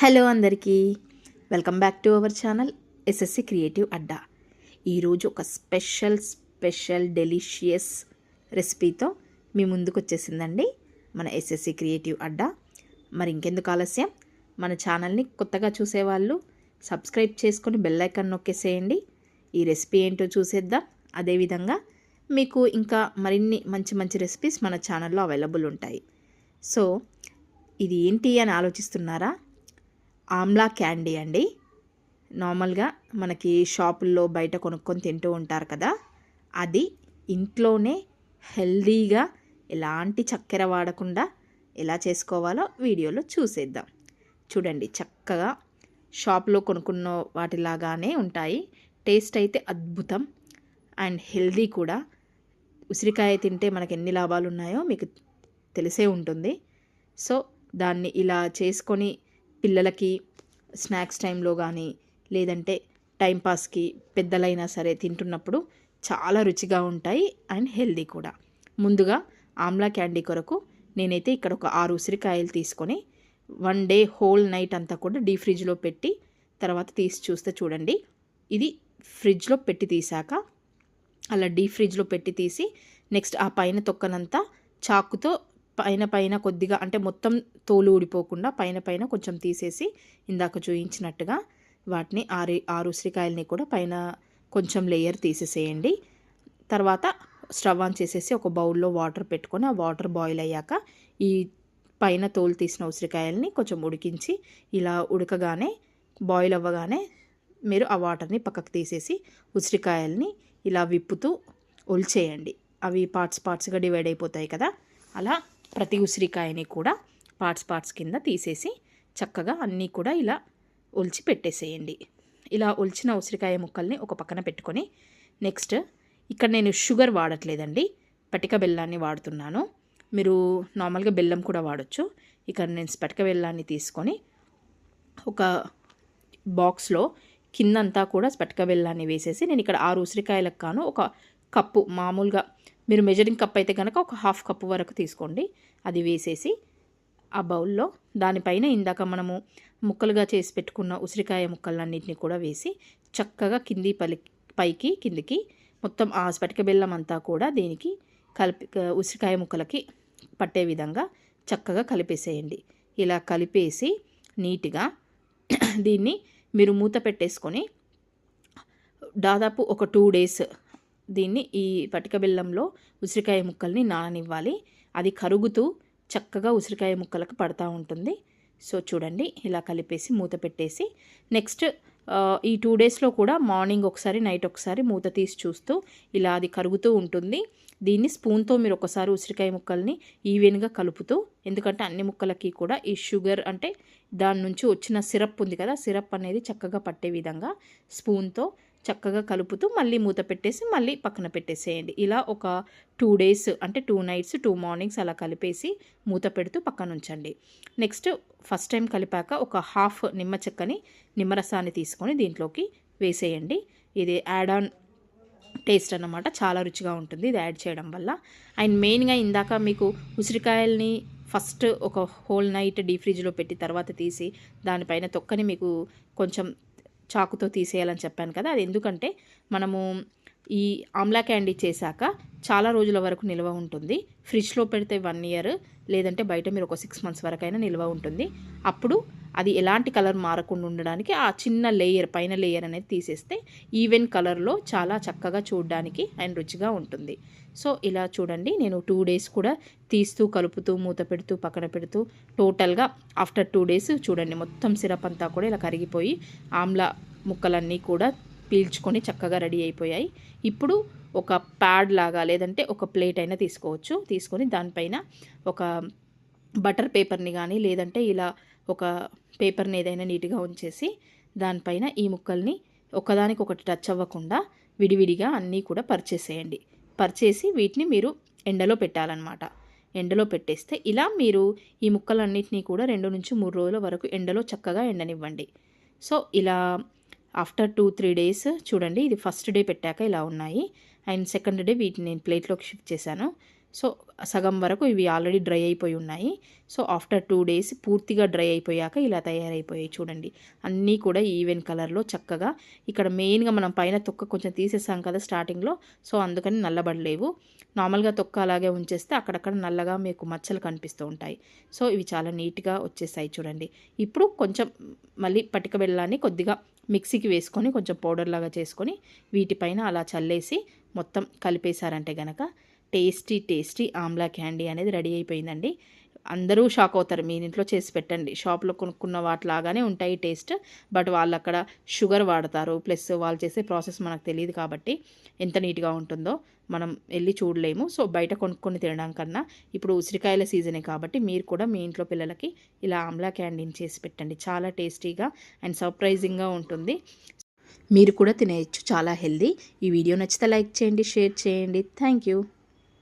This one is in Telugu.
హలో అందరికీ. Welcome back to our channel S S C creative అడ్డా. ఈరోజు ఒక స్పెషల్ స్పెషల్ డెలిషియస్ రెసిపీతో మీ ముందుకు వచ్చేసిందండి మన ఎస్ఎస్సి క్రియేటివ్ అడ్డా. మరి ఇంకెందుకు ఆలస్యం? మన ఛానల్ని కొత్తగా చూసేవాళ్ళు సబ్స్క్రైబ్ చేసుకొని బెల్ ఐకాన్ నొక్కేసేయండి. ఈ రెసిపీ ఏంటో చూసేద్దాం. అదేవిధంగా మీకు ఇంకా మరిన్ని మంచి మంచి రెసిపీస్ మన ఛానల్లో అవైలబుల్ ఉంటాయి. సో ఇది ఏంటి అని ఆలోచిస్తున్నారా? ఆమ్లా క్యాండీ అండి. నార్మల్గా మనకి షాపుల్లో బయట కొనుక్కొని తింటూ ఉంటారు కదా అది ఇంట్లోనే హెల్దీగా ఎలాంటి చక్కెర వాడకుండా ఎలా చేసుకోవాలో వీడియోలో చూసేద్దాం. చూడండి చక్కగా షాప్లో కొనుక్కున్న వాటిలాగానే ఉంటాయి. టేస్ట్ అయితే అద్భుతం. అండ్ హెల్దీ కూడా. ఉసిరికాయ తింటే మనకి ఎన్ని లాభాలు ఉన్నాయో మీకు తెలిసే ఉంటుంది. సో దాన్ని ఇలా చేసుకొని పిల్లలకి స్నాక్స్ టైంలో కానీ లేదంటే టైంపాస్కి పెద్దలైనా సరే తింటున్నప్పుడు చాలా రుచిగా ఉంటాయి అండ్ హెల్దీ కూడా. ముందుగా ఆమ్లా క్యాండీ కొరకు నేనైతే ఇక్కడ ఒక ఆరు ఉసిరికాయలు తీసుకొని వన్ డే హోల్ నైట్ అంతా కూడా డీ ఫ్రిడ్జ్లో పెట్టి తర్వాత తీసి చూస్తే చూడండి. ఇది ఫ్రిడ్జ్లో పెట్టి తీసాక అలా డీ ఫ్రిడ్జ్లో పెట్టి తీసి నెక్స్ట్ ఆ పైన తొక్కనంతా చాకుతో పైన పైన కొద్దిగా అంటే మొత్తం తోలు ఊడిపోకుండా పైన పైన కొంచెం తీసేసి ఇందాక చూయించినట్టుగా వాటిని ఆరు ఆరు ఉసిరికాయలని కూడా పైన కొంచెం లేయర్ తీసేసేయండి. తర్వాత స్టవ్ ఆన్ చేసేసి ఒక బౌల్లో వాటర్ పెట్టుకొని ఆ వాటర్ బాయిల్ అయ్యాక ఈ పైన తోలు తీసిన ఉసిరికాయలని కొంచెం ఉడికించి ఇలా ఉడకగానే బాయిల్ అవ్వగానే మీరు ఆ వాటర్ని పక్కకు తీసేసి ఉసిరికాయల్ని ఇలా విప్పుతూ ఒలిచేయండి. అవి పార్ట్స్ పార్ట్స్గా డివైడ్ అయిపోతాయి కదా. అలా ప్రతి ఉసిరికాయని కూడా పార్ట్స్ పార్ట్స్ కింద తీసేసి చక్కగా అన్నీ కూడా ఇలా ఒలిచి పెట్టేసేయండి. ఇలా ఒలిచిన ఉసిరికాయ ముక్కల్ని ఒక పక్కన పెట్టుకొని నెక్స్ట్ ఇక్కడ నేను షుగర్ వాడట్లేదండి. పటిక బెల్లాన్ని వాడుతున్నాను. మీరు నార్మల్గా బెల్లం కూడా వాడచ్చు. ఇక్కడ నేను స్పటిక బెల్లాన్ని తీసుకొని ఒక బాక్స్లో కిందంతా కూడా స్పటిక బెల్లాన్ని వేసేసి నేను ఇక్కడ ఆరు ఉసిరికాయలకు కాను ఒక కప్పు మామూలుగా మీరు మెజరింగ్ కప్ అయితే కనుక ఒక హాఫ్ కప్ వరకు తీసుకోండి. అది వేసేసి ఆ బౌల్లో దానిపైన ఇందాక మనము ముక్కలుగా చేసి పెట్టుకున్న ఉసిరికాయ ముక్కలన్నింటినీ కూడా వేసి చక్కగా కింది పలి పైకి కిందికి మొత్తం ఆ స్పటిక బెల్లం అంతా కూడా దీనికి కలిపి ఉసిరికాయ ముక్కలకి పట్టే విధంగా చక్కగా కలిపేసేయండి. ఇలా కలిపేసి నీట్గా దీన్ని మీరు మూత పెట్టేసుకొని దాదాపు ఒక టూ డేస్ దీన్ని ఈ పటిక బెల్లంలో ఉసిరికాయ ముక్కల్ని నాననివ్వాలి. అది కరుగుతూ చక్కగా ఉసిరికాయ ముక్కలకు పడతా ఉంటుంది. సో చూడండి ఇలా కలిపేసి మూత పెట్టేసి నెక్స్ట్ ఈ టూ డేస్లో కూడా మార్నింగ్ ఒకసారి నైట్ ఒకసారి మూత తీసి చూస్తూ ఇలా అది కరుగుతూ ఉంటుంది. దీన్ని స్పూన్తో మీరు ఒకసారి ఉసిరికాయ ముక్కల్ని ఈవెన్గా కలుపుతూ ఎందుకంటే అన్ని ముక్కలకి కూడా ఈ షుగర్ అంటే దాని నుంచి వచ్చిన సిరప్ ఉంది కదా సిరప్ అనేది చక్కగా పట్టే విధంగా స్పూన్తో చక్కగా కలుపుతూ మళ్ళీ మూత పెట్టేసి మళ్ళీ పక్కన పెట్టేసేయండి. ఇలా ఒక టూ డేస్ అంటే టూ నైట్స్ టూ మార్నింగ్స్ అలా కలిపేసి మూత పెడుతూ పక్కన ఉంచండి. నెక్స్ట్ ఫస్ట్ టైం కలిపాక ఒక హాఫ్ నిమ్మ చెక్కని నిమ్మరసాన్ని తీసుకొని దీంట్లోకి వేసేయండి. ఇది యాడ్ ఆన్ టేస్ట్ అన్నమాట. చాలా రుచిగా ఉంటుంది ఇది యాడ్ చేయడం వల్ల. అండ్ మెయిన్గా ఇందాక మీకు ఉసిరికాయల్ని ఫస్ట్ ఒక హోల్ నైట్ డీ ఫ్రిడ్జ్లో పెట్టి తర్వాత తీసి దానిపైన తొక్కని మీకు కొంచెం చాకుతో తీసేయాలని చెప్పాను కదా అది ఎందుకంటే మనము ఈ ఆమ్లా క్యాండీ చేశాక చాలా రోజుల వరకు నిల్వ ఉంటుంది. ఫ్రిడ్జ్లో పెడితే వన్ ఇయర్ లేదంటే బయట మీరు ఒక సిక్స్ మంత్స్ వరకైనా నిల్వ ఉంటుంది. అప్పుడు అది ఎలాంటి కలర్ మారకుండా ఉండడానికి ఆ చిన్న లేయర్ పైన లేయర్ అనేది తీసేస్తే ఈవెన్ కలర్లో చాలా చక్కగా చూడడానికి అండ్ రుచిగా ఉంటుంది. సో ఇలా చూడండి. నేను టూ డేస్ కూడా తీస్తూ కలుపుతూ మూత పెడుతూ పక్కన పెడుతూ టోటల్గా ఆఫ్టర్ టూ డేస్ చూడండి. మొత్తం సిరప్ అంతా కూడా ఇలా కరిగిపోయి ఆమ్ల ముక్కలన్నీ కూడా పీల్చుకొని చక్కగా రెడీ అయిపోయాయి. ఇప్పుడు ఒక ప్యాడ్ లాగా లేదంటే ఒక ప్లేట్ అయినా తీసుకోవచ్చు. తీసుకొని దానిపైన ఒక బటర్ పేపర్ని కానీ లేదంటే ఇలా ఒక పేపర్ని ఏదైనా నీట్గా ఉంచేసి దానిపైన ఈ ముక్కల్ని ఒకదానికి ఒకటి టచ్ అవ్వకుండా విడివిడిగా అన్నీ కూడా పరిచేసేయండి. పరిచేసి వీటిని మీరు ఎండలో పెట్టాలన్నమాట. ఎండలో పెట్టేస్తే ఇలా మీరు ఈ ముక్కలన్నిటినీ కూడా రెండు నుంచి మూడు రోజుల వరకు ఎండలో చక్కగా ఎండనివ్వండి. సో ఇలా ఆఫ్టర్ టూ త్రీ డేస్ చూడండి ఇది ఫస్ట్ డే పెట్టాక ఇలా ఉన్నాయి. అండ్ సెకండ్ డే వీటిని నేను ప్లేట్లోకి షిఫ్ట్ చేశాను. సో సగం వరకు ఇవి ఆల్రెడీ డ్రై అయిపోయి ఉన్నాయి. సో ఆఫ్టర్ టూ డేస్ పూర్తిగా డ్రై అయిపోయాక ఇలా తయారైపోయాయి చూడండి. అన్నీ కూడా ఈవెన్ కలర్లో చక్కగా. ఇక్కడ మెయిన్గా మనం పైన తొక్క కొంచెం తీసేసాం కదా స్టార్టింగ్లో. సో అందుకని నల్లబడలేవు. నార్మల్గా తొక్క అలాగే ఉంచేస్తే అక్కడక్కడ నల్లగా మీకు మచ్చలు కనిపిస్తూ ఉంటాయి. సో ఇవి చాలా నీట్గా వచ్చేసాయి చూడండి. ఇప్పుడు కొంచెం మళ్ళీ పటిక బెల్లాన్ని కొద్దిగా మిక్సీకి వేసుకొని కొంచెం పౌడర్ లాగా చేసుకొని వీటిపైన అలా చల్లేసి మొత్తం కలిపేశారంటే గనక టేస్టీ టేస్టీ ఆమ్లా క్యాండీ అనేది రెడీ అయిపోయిందండి. అందరూ షాక్ అవుతారు మీ ఇంట్లో చేసి పెట్టండి. షాప్లో కొనుక్కున్న వాటిలాగానే ఉంటాయి టేస్ట్ బట్ వాళ్ళు అక్కడ షుగర్ వాడతారు. ప్లస్ వాళ్ళు చేసే ప్రాసెస్ మనకు తెలియదు కాబట్టి ఎంత నీట్గా ఉంటుందో మనం వెళ్ళి చూడలేము. సో బయట కొనుక్కొని తినడం కన్నా ఇప్పుడు ఉసిరికాయల సీజనే కాబట్టి మీరు కూడా మీ ఇంట్లో పిల్లలకి ఇలా ఆమ్లా క్యాండీని చేసి పెట్టండి. చాలా టేస్టీగా అండ్ సర్ప్రైజింగ్గా ఉంటుంది. మీరు కూడా తినేయచ్చు. చాలా హెల్దీ ఈ వీడియో నచ్చితే లైక్ చేయండి షేర్ చేయండి. Thank you.